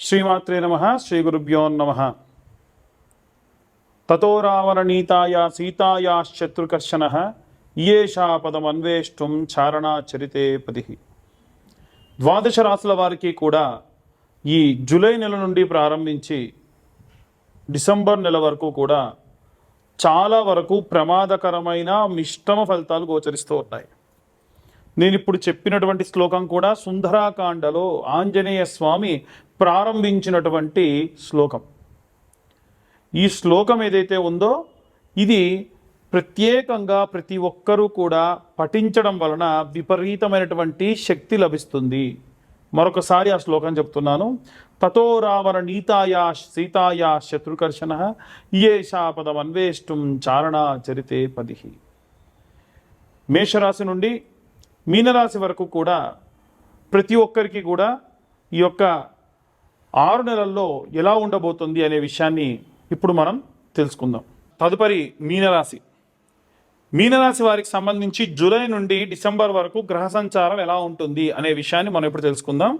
శ్రీమాత్రే నమ శ్రీ గురుభ్యో నమ. తతో రావణనీతాయా సీతాయాశ్చతుర్కర్షణ ఇయేషా పదమన్వేష్టం చారణాచరితే పది ద్వాదశ రాసుల వారికి కూడా ఈ జూలై నెల నుండి ప్రారంభించి డిసెంబర్ నెల వరకు కూడా చాలా వరకు ప్రమాదకరమైన మిష్టమ ఫలితాలు గోచరిస్తూ ఉన్నాయి. నేను ఇప్పుడు చెప్పినటువంటి శ్లోకం కూడా సుందరాకాండలో ఆంజనేయ స్వామి ప్రారంభించినటువంటి శ్లోకం. ఈ శ్లోకం ఏదైతే ఉందో ఇది ప్రత్యేకంగా ప్రతి ఒక్కరూ కూడా పఠించడం వలన విపరీతమైనటువంటి శక్తి లభిస్తుంది. మరొకసారి ఆ శ్లోకం చెప్తున్నాను. తతో రావణ నీతాయా సీతాయా శత్రుకర్షణ ఇయేషా పదం అన్వేష్టం చారణా చరితే పదిహి. మేషరాశి నుండి మీనరాశి వరకు కూడా ప్రతి ఒక్కరికి కూడా ఈ యొక్క ఆరు నెలల్లో ఎలా ఉండబోతుంది అనే విషయాన్ని ఇప్పుడు మనం తెలుసుకుందాం. తదుపరి మీనరాశి. మీనరాశి వారికి సంబంధించి జూలై నుండి డిసెంబర్ వరకు గ్రహ సంచారం ఎలా ఉంటుంది అనే విషయాన్ని మనం ఇప్పుడు తెలుసుకుందాం.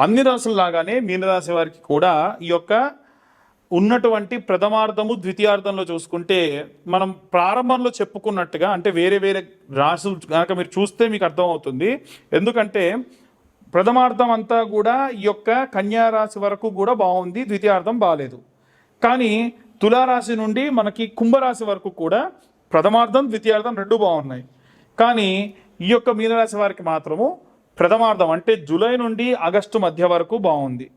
అన్ని రాశుల్లాగానే మీనరాశి వారికి కూడా ఈ యొక్క ఉన్నటువంటి ప్రథమార్థము ద్వితీయార్థంలో చూసుకుంటే మనం ప్రారంభంలో చెప్పుకున్నట్టుగా అంటే వేరే వేరే రాసులు కనుక మీరు చూస్తే మీకు అర్థమవుతుంది. ఎందుకంటే ప్రథమార్థం అంతా కూడా ఈ యొక్క కన్యారాశి వరకు కూడా బాగుంది ద్వితీయార్థం బాగాలేదు కానీ తులారాశి నుండి మనకి కుంభరాశి వరకు కూడా ప్రథమార్థం ద్వితీయార్థం రెండు బాగున్నాయి. కానీ ఈ యొక్క మీనరాశి వారికి మాత్రము ప్రథమార్థం అంటే జూలై నుండి ఆగస్టు మధ్య వరకు బాగుంది.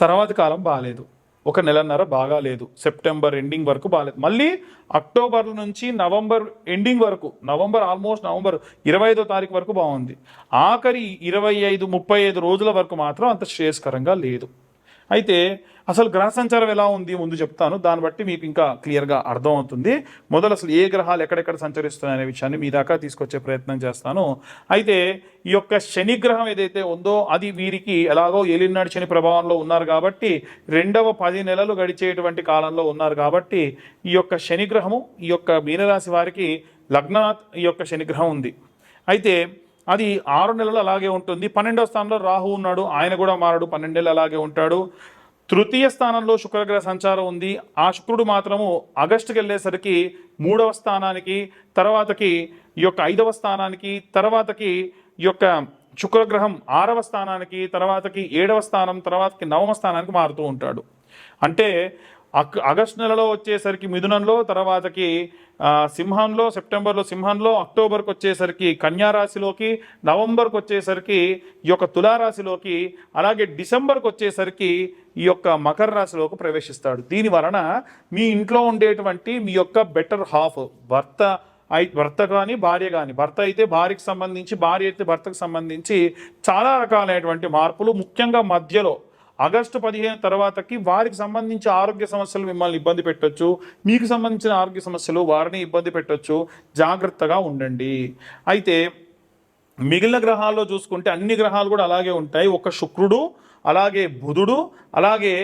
తర్వాతి కాలం బాగాలేదు ఒక నెలన్నర బాగా లేదు. సెప్టెంబర్ ఎండింగ్ వరకు బాగాలేదు. మళ్ళీ అక్టోబర్ నుంచి నవంబర్ ఎండింగ్ వరకు నవంబర్ ఆల్మోస్ట్ నవంబర్ ఇరవై ఐదో తారీఖు వరకు బాగుంది. ఆఖరి ఇరవై ఐదు ముప్పై ఐదు రోజుల వరకు మాత్రం అంత శ్రేయస్కరంగా లేదు. అయితే అసలు గ్రహ సంచారం ఎలా ఉంది ముందు చెప్తాను. దాన్ని బట్టి మీకు ఇంకా క్లియర్గా అర్థమవుతుంది. మొదలు అసలు ఏ గ్రహాలు ఎక్కడెక్కడ సంచరిస్తున్నాయి అనే విషయాన్ని మీ దాకా తీసుకొచ్చే ప్రయత్నం చేస్తాను. అయితే ఈ యొక్క శని గ్రహం ఏదైతే ఉందో అది వీరికి ఎలాగో ఏలినాడు శని ప్రభావంలో ఉన్నారు కాబట్టి రెండవ పది నెలలు గడిచేటువంటి కాలంలో ఉన్నారు కాబట్టి ఈ యొక్క శని గ్రహము ఈ యొక్క మీనరాశి వారికి లగ్నాత్ ఈ యొక్క శని గ్రహం ఉంది. అయితే అది ఆరు నెలలు అలాగే ఉంటుంది. పన్నెండవ స్థానంలో రాహు ఉన్నాడు. ఆయన కూడా మారడు. పన్నెండేళ్ళు అలాగే ఉంటాడు. తృతీయ స్థానంలో శుక్రగ్రహ సంచారం ఉంది. ఆ శుక్రుడు మాత్రము ఆగస్టుకి వెళ్ళేసరికి మూడవ స్థానానికి తర్వాతకి ఈ యొక్క ఐదవ స్థానానికి తర్వాతకి ఈ యొక్క శుక్రగ్రహం ఆరవ స్థానానికి తర్వాతకి ఏడవ స్థానం తర్వాతకి నవమ స్థానానికి మారుతూ ఉంటాడు. అంటే అక్ ఆగస్ట్ నెలలో వచ్చేసరికి మిథునంలో తర్వాతకి సింహంలో సెప్టెంబర్లో సింహంలో అక్టోబర్కి వచ్చేసరికి కన్యా రాశిలోకి నవంబర్కి వచ్చేసరికి ఈ యొక్క తులారాశిలోకి అలాగే డిసెంబర్కి వచ్చేసరికి ఈ యొక్క మకర రాశిలోకి ప్రవేశిస్తాడు. దీని వలన మీ ఇంట్లో ఉండేటువంటి మీ యొక్క బెటర్ హాఫ్ భర్త అయి భర్త కానీ భార్య కానీ భర్త అయితే భార్యకు సంబంధించి భార్య అయితే భర్తకు సంబంధించి చాలా రకాలైనటువంటి మార్పులు ముఖ్యంగా మధ్యలో ఆగస్టు పదిహేను తర్వాతకి వారికి సంబంధించి ఆరోగ్య సమస్యలు మిమ్మల్ని ఇబ్బంది పెట్టొచ్చు. మీకు సంబంధించిన ఆరోగ్య సమస్యలు వారిని ఇబ్బంది పెట్టొచ్చు. జాగ్రత్తగా ఉండండి. అయితే మిగిలిన గ్రహాల్లో చూసుకుంటే అన్ని గ్రహాలు కూడా అలాగే ఉంటాయి. ఒక శుక్రుడు అలాగే బుధుడు అలాగే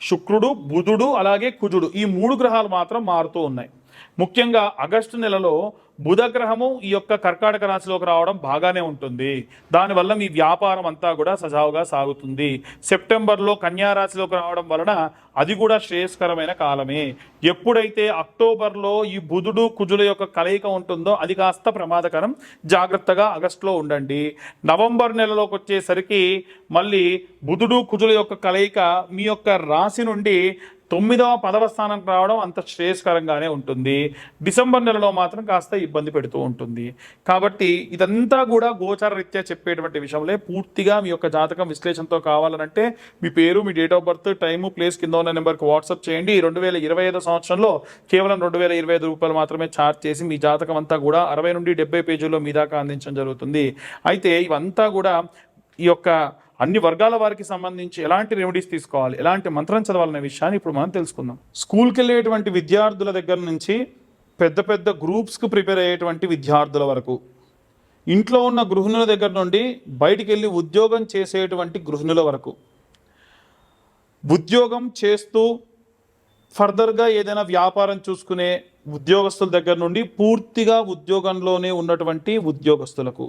శుక్రుడు బుధుడు అలాగే కుజుడు ఈ మూడు గ్రహాలు మాత్రం మారుతూ ఉన్నాయి. ముఖ్యంగా ఆగస్టు నెలలో బుధగ్రహము ఈ యొక్క కర్కాటక రాశిలోకి రావడం బాగానే ఉంటుంది. దానివల్ల మీ వ్యాపారం అంతా కూడా సజావుగా సాగుతుంది. సెప్టెంబర్లో కన్యారాశిలోకి రావడం వలన అది కూడా శ్రేయస్కరమైన కాలమే. ఎప్పుడైతే అక్టోబర్లో ఈ బుధుడు కుజుల యొక్క కలయిక ఉంటుందో అది కాస్త ప్రమాదకరం. జాగ్రత్తగా ఆగస్టులో ఉండండి. నవంబర్ నెలలోకి వచ్చేసరికి మళ్ళీ బుధుడు కుజుల యొక్క కలయిక మీ యొక్క రాశి నుండి తొమ్మిదవ పదవ స్థానానికి రావడం అంత శ్రేయస్కరంగానే ఉంటుంది. డిసెంబర్ నెలలో మాత్రం కాస్త ఇబ్బంది పెడుతూ ఉంటుంది. కాబట్టి ఇదంతా కూడా గోచార రీత్యా చెప్పేటువంటి విషయంలో. పూర్తిగా మీ యొక్క జాతకం విశ్లేషణతో కావాలనంటే మీ పేరు మీ date of birth time place కింద ఉన్న నెంబర్కి వాట్సాప్ చేయండి. రెండు వేల ఇరవై ఐదు సంవత్సరంలో కేవలం రెండు వేల ఇరవై ఐదు రూపాయలు మాత్రమే ఛార్జ్ చేసి మీ జాతకం అంతా కూడా అరవై నుండి డెబ్బై పేజీల్లో మీ దాకా అందించడం జరుగుతుంది. అయితే ఇవంతా కూడా ఈ యొక్క అన్ని వర్గాల వారికి సంబంధించి ఎలాంటి రెమెడీస్ తీసుకోవాలి ఎలాంటి మంత్రం చదవాలనే విషయాన్ని ఇప్పుడు మనం తెలుసుకుందాం. స్కూల్కి వెళ్ళేటువంటి విద్యార్థుల దగ్గర నుంచి పెద్ద పెద్ద గ్రూప్స్కి ప్రిపేర్ అయ్యేటువంటి విద్యార్థుల వరకు ఇంట్లో ఉన్న గృహిణుల దగ్గర నుండి బయటికి వెళ్ళి ఉద్యోగం చేసేటువంటి గృహిణుల వరకు ఉద్యోగం చేస్తూ ఫర్దర్గా ఏదైనా వ్యాపారం చూసుకునే ఉద్యోగస్తుల దగ్గర నుండి పూర్తిగా ఉద్యోగంలోనే ఉన్నటువంటి ఉద్యోగస్తులకు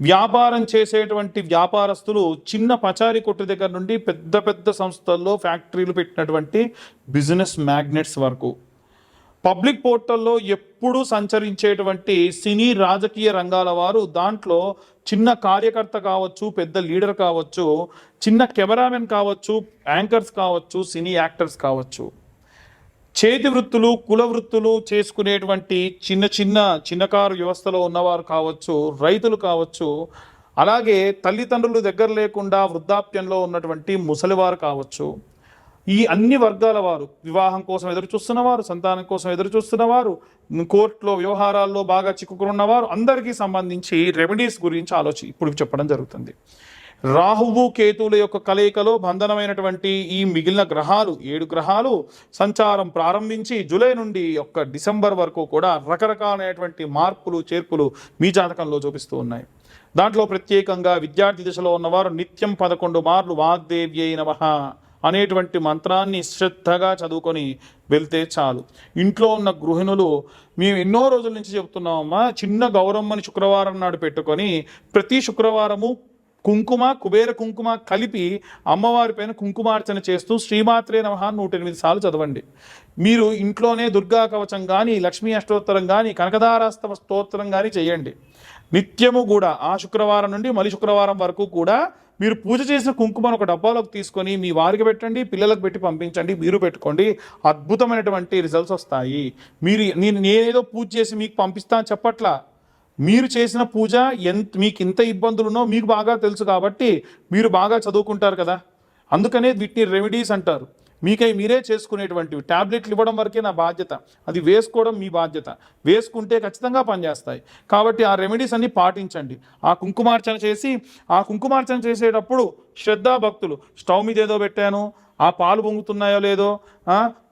వ్యాపారం చేసేటువంటి వ్యాపారస్తులు చిన్న పచారీ కొట్టు దగ్గర నుండి పెద్ద పెద్ద సంస్థల్లో ఫ్యాక్టరీలు పెట్టినటువంటి బిజినెస్ మ్యాగ్నెట్స్ వరకు. పబ్లిక్ పోర్టల్లో ఎప్పుడూ సంచరించేటువంటి సినీ రాజకీయ రంగాల వారు దాంట్లో చిన్న కార్యకర్త కావచ్చు పెద్ద లీడర్ కావచ్చు చిన్న కెమెరామెన్ కావచ్చు యాంకర్స్ కావచ్చు సినీ యాక్టర్స్ కావచ్చు. చేతి వృత్తులు కుల వృత్తులు చేసుకునేటువంటి చిన్న చిన్న చిన్నకారు వ్యవస్థలో ఉన్నవారు కావచ్చు రైతులు కావచ్చు అలాగే తల్లిదండ్రులు దగ్గర లేకుండా వృద్ధాప్యంలో ఉన్నటువంటి ముసలివారు కావచ్చు ఈ అన్ని వర్గాల వారు వివాహం కోసం ఎదురు చూస్తున్నవారు సంతానం కోసం ఎదురు చూస్తున్నవారు కోర్టులో వ్యవహారాల్లో బాగా చిక్కుకున్నవారు అందరికీ సంబంధించి రెమెడీస్ గురించి ఆలోచి ఇప్పుడు చెప్పడం జరుగుతుంది. రాహువు కేతువుల యొక్క కలయికలో బంధనమైనటువంటి ఈ మిగిలిన గ్రహాలు ఏడు గ్రహాలు సంచారం ప్రారంభించి జూలై నుండి ఒక్క డిసెంబర్ వరకు కూడా రకరకాలైనటువంటి మార్పులు చేర్పులు మీ జాతకంలో చూపిస్తూ ఉన్నాయి. దాంట్లో ప్రత్యేకంగా విద్యార్థి దిశలో ఉన్నవారు నిత్యం పదకొండు మార్లు వాగ్దేవి అయిన అనేటువంటి మంత్రాన్ని శ్రద్ధగా చదువుకొని వెళ్తే చాలు. ఇంట్లో ఉన్న గృహిణులు మేము ఎన్నో రోజుల నుంచి చెప్తున్నామమ్మా చిన్న గౌరమ్మని శుక్రవారం నాడు పెట్టుకొని ప్రతి శుక్రవారము కుంకుమ కుబేర కుంకుమ కలిపి అమ్మవారి పైన కుంకుమార్చన చేస్తూ శ్రీమాత్రే నమః నూట ఎనిమిది సార్లు చదవండి. మీరు ఇంట్లోనే దుర్గా కవచం కానీ లక్ష్మీ అష్టోత్తరం కానీ కనకదారాస్తవ స్తోత్రం కానీ చేయండి. నిత్యము కూడా ఆ శుక్రవారం నుండి మళ్ళీ శుక్రవారం వరకు కూడా మీరు పూజ చేసిన కుంకుమను ఒక డబ్బాలోకి తీసుకొని మీ వారికి పెట్టండి పిల్లలకు పెట్టి పంపించండి మీరు పెట్టుకోండి. అద్భుతమైనటువంటి రిజల్ట్స్ వస్తాయి. మీరు నేను నేనేదో పూజ చేసి మీకు పంపిస్తాను చెప్పట్లా? మీరు చేసిన పూజ ఎంత మీకు ఇంత ఇబ్బందులున్నో మీకు బాగా తెలుసు కాబట్టి మీరు బాగా చదువుకుంటారు కదా. అందుకనే వీటిని రెమెడీస్ అంటారు. మీకై మీరే చేసుకునేటువంటివి. టాబ్లెట్లు ఇవ్వడం వరకే నా బాధ్యత. అది వేసుకోవడం మీ బాధ్యత. వేసుకుంటే ఖచ్చితంగా పనిచేస్తాయి. కాబట్టి ఆ రెమెడీస్ అన్ని పాటించండి. ఆ కుంకుమార్చన చేసి ఆ కుంకుమార్చన చేసేటప్పుడు శ్రద్ధా భక్తులు. స్టవ్ మీద ఏదో పెట్టాను. ఆ పాలు పొంగుతున్నాయో లేదో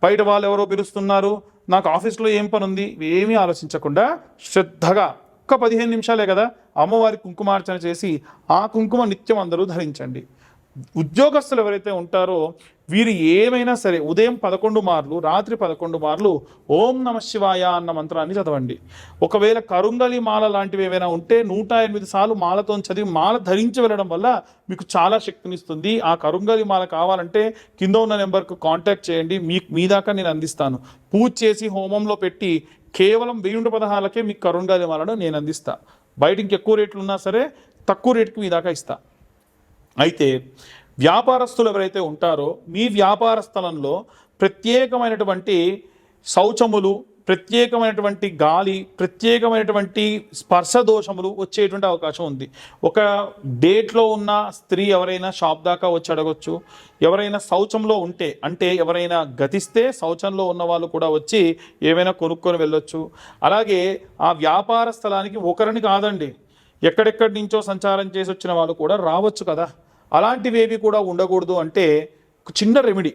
బయట వాళ్ళు ఎవరో పిలుస్తున్నారు. నాకు ఆఫీస్లో ఏం పని ఉంది ఏమీ ఆలోచించకుండా శ్రద్ధగా ఒక్క పదిహేను నిమిషాలే కదా అమ్మవారి కుంకుమార్చన చేసి ఆ కుంకుమ నిత్యం అందరూ ధరించండి. ఉద్యోగస్తులు ఎవరైతే ఉంటారో వీరు ఏమైనా సరే ఉదయం పదకొండు మార్లు రాత్రి పదకొండు మార్లు ఓం నమ శివాయ అన్న మంత్రాన్ని చదవండి. ఒకవేళ కరుంగలి మాల లాంటివి ఏవైనా ఉంటే నూట ఎనిమిది సార్లు మాలతో చదివి మాల ధరించి వెళ్ళడం వల్ల మీకు చాలా శక్తినిస్తుంది. ఆ కరుంగలి మాల కావాలంటే కింద ఉన్న నెంబర్కు కాంటాక్ట్ చేయండి. మీ మీ దాకా నేను అందిస్తాను. పూజ చేసి హోమంలో పెట్టి కేవలం వెయ్యి పదహారులకే మీకు కరుంగలి మాలను నేను అందిస్తా. బయట ఇంకెక్కువ రేట్లు ఉన్నా సరే తక్కువ రేటుకి మీ దాకా ఇస్తా. అయితే వ్యాపారస్తులు ఎవరైతే ఉంటారో మీ వ్యాపార స్థలంలో ప్రత్యేకమైనటువంటి శౌచములు ప్రత్యేకమైనటువంటి గాలి ప్రత్యేకమైనటువంటి స్పర్శ దోషములు వచ్చేటువంటి అవకాశం ఉంది. ఒక డేట్లో ఉన్న స్త్రీ ఎవరైనా షాప్ దాకా వచ్చి అడగొచ్చు. ఎవరైనా శౌచంలో ఉంటే అంటే ఎవరైనా గతిస్తే శౌచంలో ఉన్న వాళ్ళు కూడా వచ్చి ఏమైనా కొనుక్కొని వెళ్ళొచ్చు. అలాగే ఆ వ్యాపార స్థలానికి ఒకరిని కాదండి. ఎక్కడెక్కడి నుంచో సంచారం చేసి వచ్చిన వాళ్ళు కూడా రావచ్చు కదా. అలాంటివేవి కూడా ఉండకూడదు అంటే చిన్న రెమెడీ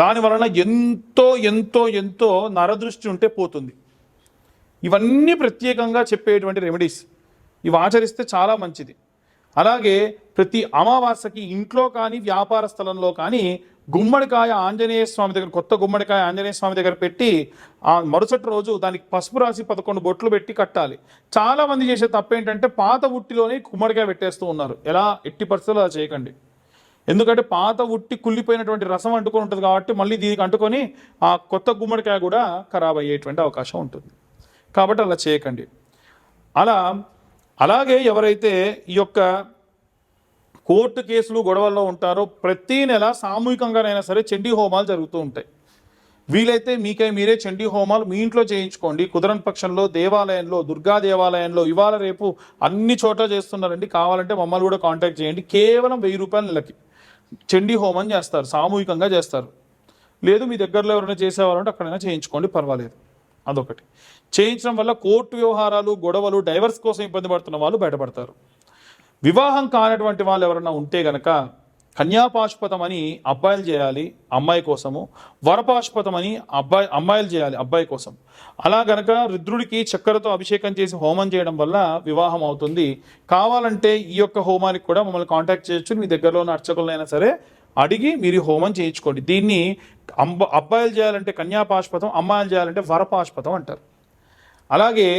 దాని వలన ఎంతో ఎంతో ఎంతో నరదృష్టి ఉంటే పోతుంది. ఇవన్నీ ప్రత్యేకంగా చెప్పేటువంటి రెమెడీస్ ఇవి ఆచరిస్తే చాలా మంచిది. అలాగే ప్రతి అమావాస్యకి ఇంట్లో కానీ వ్యాపార స్థలంలో కానీ గుమ్మడికాయ ఆంజనేయ స్వామి దగ్గర కొత్త గుమ్మడికాయ ఆంజనేయ స్వామి దగ్గర పెట్టి ఆ మరుసటి రోజు దానికి పసుపు రాసి పదకొండు బొట్లు పెట్టి కట్టాలి. చాలామంది చేసే తప్పు ఏంటంటే పాత ఉట్టిలోనే గుమ్మడికాయ పెట్టేస్తూ ఉన్నారు. ఎలా? ఎట్టి పరిస్థితుల్లో అలా చేయకండి. ఎందుకంటే పాత ఉట్టి కుళ్ళిపోయినటువంటి రసం అంటుకొని ఉంటుంది కాబట్టి మళ్ళీ దీనికి అంటుకొని ఆ కొత్త గుమ్మడికాయ కూడా ఖరాబ్ అయ్యేటువంటి అవకాశం ఉంటుంది. కాబట్టి అలా చేయకండి. అలా అలాగే ఎవరైతే ఈ యొక్క కోర్టు కేసులు గొడవల్లో ఉంటారో ప్రతి నెల సామూహికంగానైనా సరే చండీ హోమాలు జరుగుతూ ఉంటాయి. వీలైతే మీకై మీరే చండీ హోమాలు మీ ఇంట్లో చేయించుకోండి. కుదరని పక్షంలో దేవాలయంలో దుర్గా దేవాలయంలో ఇవాళ రేపు అన్ని చోట్ల చేస్తున్నారండి. కావాలంటే మమ్మల్ని కూడా కాంటాక్ట్ చేయండి. కేవలం వెయ్యి రూపాయల నెలకి. చండీ హోమం చేస్తారు సామూహికంగా చేస్తారు. లేదు మీ దగ్గరలో ఎవరైనా చేసేవారంటే అక్కడైనా చేయించుకోండి పర్వాలేదు. అదొకటి. చేయించడం వల్ల కోర్టు వ్యవహారాలు గొడవలు డైవర్స్ కోసం ఇబ్బంది పడుతున్న వాళ్ళు బయటపడతారు. వివాహం కానటువంటి వాళ్ళు ఎవరైనా ఉంటే గనక కన్యాపాశుపతం అని అబ్బాయిలు చేయాలి అమ్మాయి కోసము వరపాశుపతం అని అబ్బాయి అమ్మాయిలు చేయాలి అబ్బాయి కోసం. అలా గనక రుద్రుడికి చక్కెరతో అభిషేకం చేసి హోమం చేయడం వల్ల వివాహం అవుతుంది. కావాలంటే ఈ యొక్క హోమానికి కూడా మమ్మల్ని కాంటాక్ట్ చేయొచ్చు. మీ దగ్గరలో ఉన్న అర్చకులైనా సరే అడిగి మీరు హోమం చేయించుకోండి. దీన్ని అంబ అబ్బాయిలు చేయాలంటే కన్యాపాశుపతం అమ్మాయిలు చేయాలంటే వరపాశుపతం అంటారు. అలాగే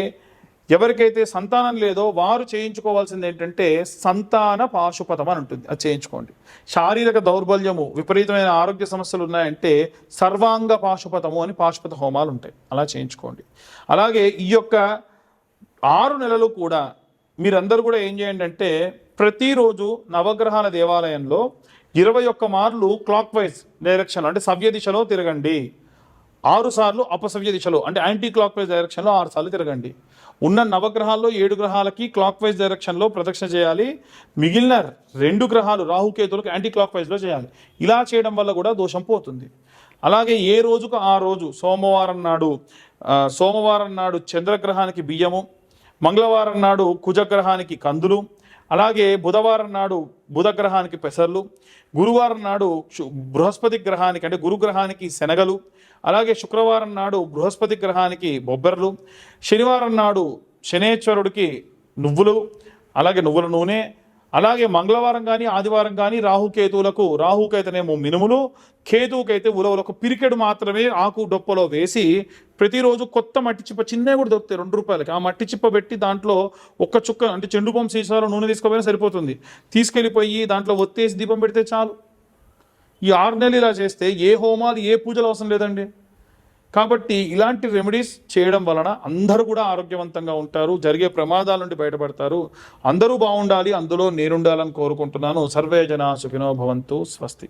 ఎవరికైతే సంతానం లేదో వారు చేయించుకోవాల్సింది ఏంటంటే సంతాన పాశుపతం అని ఉంటుంది. అది చేయించుకోండి. శారీరక దౌర్బల్యము విపరీతమైన ఆరోగ్య సమస్యలు ఉన్నాయంటే సర్వాంగ పాశుపతము అని పాశుపత హోమాలు ఉంటాయి. అలా చేయించుకోండి. అలాగే ఈ యొక్క ఆరు నెలలు కూడా మీరందరూ కూడా ఏం చేయండి అంటే ప్రతిరోజు నవగ్రహాల దేవాలయంలో ఇరవై ఒక్క మార్లు క్లాక్ వైజ్ డైరెక్షన్ అంటే సవ్య దిశలో తిరగండి. ఆరు సార్లు అపసవ్య దిశలో అంటే యాంటీ క్లాక్ వైజ్ డైరెక్షన్లో ఆరు సార్లు తిరగండి. ఉన్న నవగ్రహాల్లో ఏడు గ్రహాలకి క్లాక్ వైజ్ డైరెక్షన్లో ప్రదక్షిణ చేయాలి. మిగిలిన రెండు గ్రహాలు రాహుకేతులకు యాంటీ క్లాక్ వైజ్లో చేయాలి. ఇలా చేయడం వల్ల కూడా దోషం పోతుంది. అలాగే ఏ రోజుకు ఆ రోజు? సోమవారం నాడు సోమవారం నాడు చంద్రగ్రహానికి బియ్యము మంగళవారం నాడు కుజగ్రహానికి కందులు అలాగే బుధవారం నాడు బుధగ్రహానికి పెసర్లు గురువారం నాడు బృహస్పతి గ్రహానికి అంటే గురుగ్రహానికి శనగలు అలాగే శుక్రవారం నాడు బృహస్పతి గ్రహానికి బొబ్బెర్లు శనివారం నాడు శనేశ్వరుడికి నువ్వులు అలాగే నువ్వుల నూనె అలాగే మంగళవారం కానీ ఆదివారం కానీ రాహుకేతువులకు రాహుకైతేనేమో మినుములు కేతువుకైతే ఉలవలకు పిరికెడు మాత్రమే ఆకు డొప్పలో వేసి ప్రతిరోజు కొత్త మట్టి చిప్ప చిన్నవి కూడా దొరుకుతాయి రెండు రూపాయలకి. ఆ మట్టి చిప్ప పెట్టి దాంట్లో ఒక్క చుక్క అంటే చెండుపం సీసాలో నూనె తీసుకుపోయినా సరిపోతుంది. తీసుకెళ్ళిపోయి దాంట్లో ఒత్తేసి దీపం పెడితే చాలు. ఈ ఆరు నెలలు ఇలా చేస్తే ఏ హోమాలు ఏ పూజలు అవసరం లేదండి. కాబట్టి ఇలాంటి రెమెడీస్ చేయడం వలన అందరూ కూడా ఆరోగ్యవంతంగా ఉంటారు జరిగే ప్రమాదాల నుండి బయటపడతారు. అందరూ బాగుండాలి అందులో నేనుండాలని కోరుకుంటున్నాను. సర్వే జన సుఖినో భవంతు స్వస్తి.